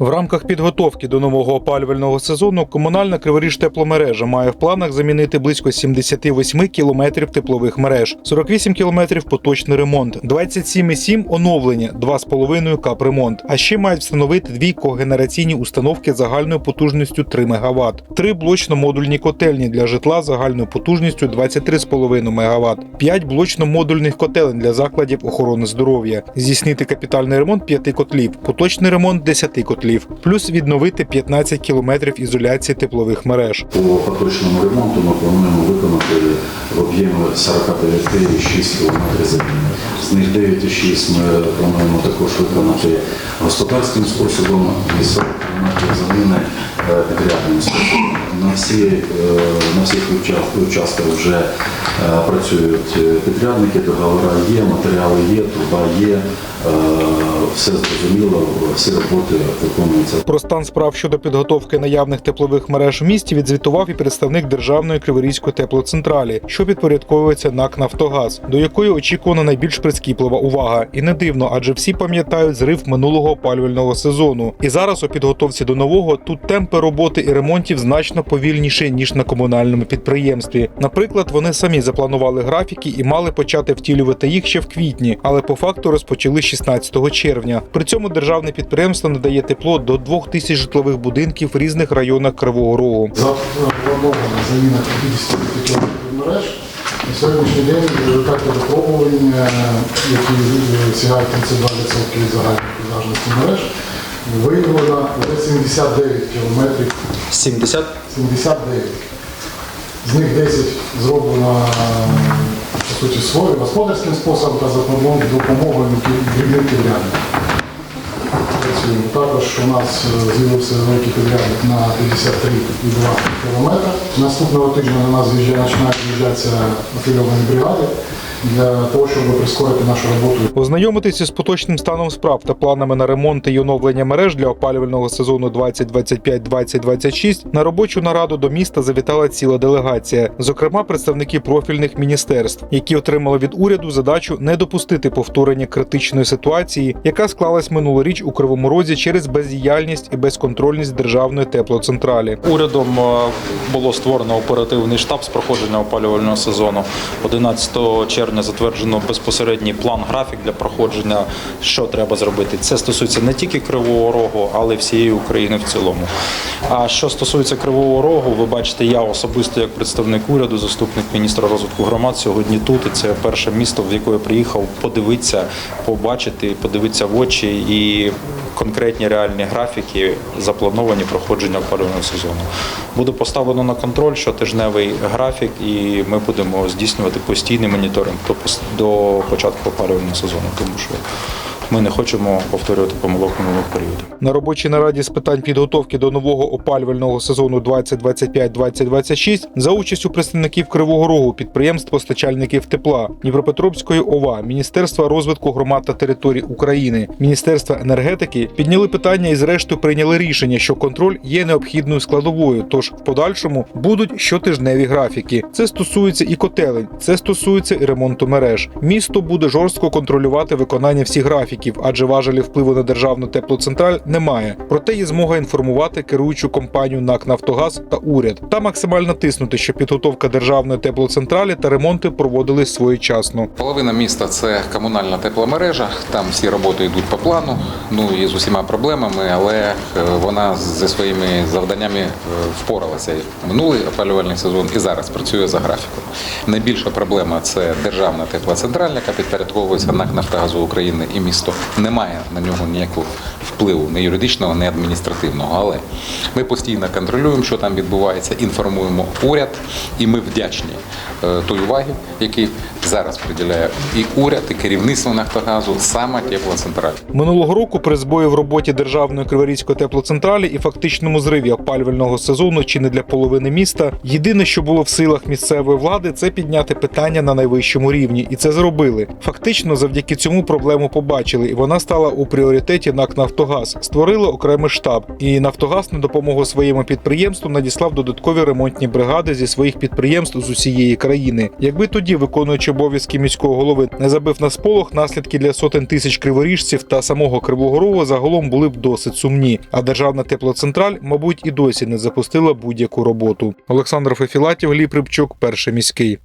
В рамках підготовки до нового опалювального сезону комунальна Криворіж тепломережа має в планах замінити близько 78 кілометрів теплових мереж, 48 кілометрів поточний ремонт, 27,7 оновлення, 2,5 капремонт. А ще мають встановити дві когенераційні установки загальною потужністю 3 МВт, три блочно-модульні котельні для житла загальною потужністю 23,5 МВт, 5 блочно-модульних котелень для закладів охорони здоров'я, здійснити капітальний ремонт 5 котлів, поточний ремонт 10 котлів, плюс відновити 15 кілометрів ізоляції теплових мереж. По поточному ремонту ми плануємо виконати в об'ємі 49,6 км заміни. З них 9,6 ми плануємо також виконати господарським способом і 40 км заміни е, підрядним способом. На, всі, е, на всіх участках вже е, працюють підрядники, договори є, матеріали є, труба є, все зрозуміло, всі роботи виконуються Про стан справ щодо підготовки наявних теплових мереж в місті відзвітував і представник Державної Криворізької теплоцентралі, що підпорядковується НАК Нафтогаз, до якої очікувана найбільш прискіплива увага. І не дивно, адже всі пам'ятають зрив минулого опалювального сезону. І зараз у підготовці до нового тут темпи роботи і ремонтів значно повільніші ніж на комунальному підприємстві. Наприклад, вони самі запланували графіки і мали почати втілювати їх ще в квітні, але по факту розпочали 16 червня. При цьому державне підприємство надає тепло до 2000 житлових будинків в різних районах Кривого Рогу. Заміна 50 кілометрів мереж. На сьогоднішній день в результаті випробування, які сягають 32% від загальної продажності мереж, виявлено вже 79 кілометрів 70 79. З них 10 зроблено суті своїм господарським способом та за допомогою дрібних підрядників. Також у нас е, з'явився великий підрядник на 53,2 км. Наступного тижня на нас починають з'їжджатися афільовані бригади для того, щоб прискорити нашу роботу Ознайомитися з поточним станом справ та планами на ремонт і оновлення мереж для опалювального сезону 2025-2026 на робочу нараду до міста завітала ціла делегація, зокрема представники профільних міністерств, які отримали від уряду задачу не допустити повторення критичної ситуації, яка склалась минулоріч у Кривому Розі через бездіяльність і безконтрольність державної теплоцентралі. урядом е, було створено оперативний штаб з проходження опалювального сезону. 11 червня затверджено безпосередній план графік для проходження, що треба зробити. Це стосується не тільки Кривого Рогу, але й всієї України в цілому. А що стосується Кривого Рогу, ви бачите, я особисто як представник уряду, заступник міністра розвитку громад сьогодні тут. І це перше місто, в яке я приїхав подивитися, побачити, подивитися в очі і конкретні реальні графіки заплановані проходження опалювального сезону. Буде поставлено на контроль щотижневий графік, і ми будемо здійснювати постійний моніторинг до початку опалювального сезону, тому що ми не хочемо повторювати помилок минулих періодів. На робочій нараді з питань підготовки до нового опалювального сезону 2025-2026 за участю представників Кривого Рогу, підприємств постачальників тепла, Дніпропетровської ОВА, Міністерства розвитку громад та територій України, Міністерства енергетики підняли питання і зрештою прийняли рішення, що контроль є необхідною складовою. Тож в подальшому будуть щотижневі графіки. Це стосується і котелень, це стосується і ремонту мереж. Місто буде жорстко контролювати виконання всіх графіків, адже важелі впливу на державну теплоцентраль немає. Проте є змога інформувати керуючу компанію НАК Нафтогаз та уряд та максимально тиснути, щоб підготовка державної теплоцентралі та ремонти проводились своєчасно. Половина міста це комунальна тепломережа. Там всі роботи йдуть по плану. Ну і з усіма проблемами, але е, вона зі своїми завданнями е, впоралася минулий опалювальний сезон і зараз працює за графіком. Найбільша проблема це державна теплоцентраль, яка підпорядковується НАК Нафтогазу України і місто не має на нього ніякого впливу не юридичного, не адміністративного. Але ми постійно контролюємо, що там відбувається, інформуємо уряд, і ми вдячні е, той уваги, який зараз приділяє і уряд, і керівництво Нафтогазу, саме теплоцентраль. Минулого року при збої в роботі державної криворізької теплоцентралі і фактичному зриві опалювального сезону чи не для половини міста. Єдине, що було в силах місцевої влади, це підняти питання на найвищому рівні, і це зробили. Фактично, завдяки цьому проблему побачили, і вона стала у пріоритеті НАК Нафтогаз. Створили окремий штаб, і Нафтогаз на допомогу своєму підприємству надіслав додаткові ремонтні бригади зі своїх підприємств з усієї країни. Країни. Якби тоді, виконуючи обов'язки міського голови, не забив на сполох, наслідки для сотень тисяч криворіжців та самого Кривого Рогу загалом були б досить сумні. А державна теплоцентраль, мабуть, і досі не запустила будь-яку роботу. Олександр Фефілатів, Гліб Рибчук, перший міський.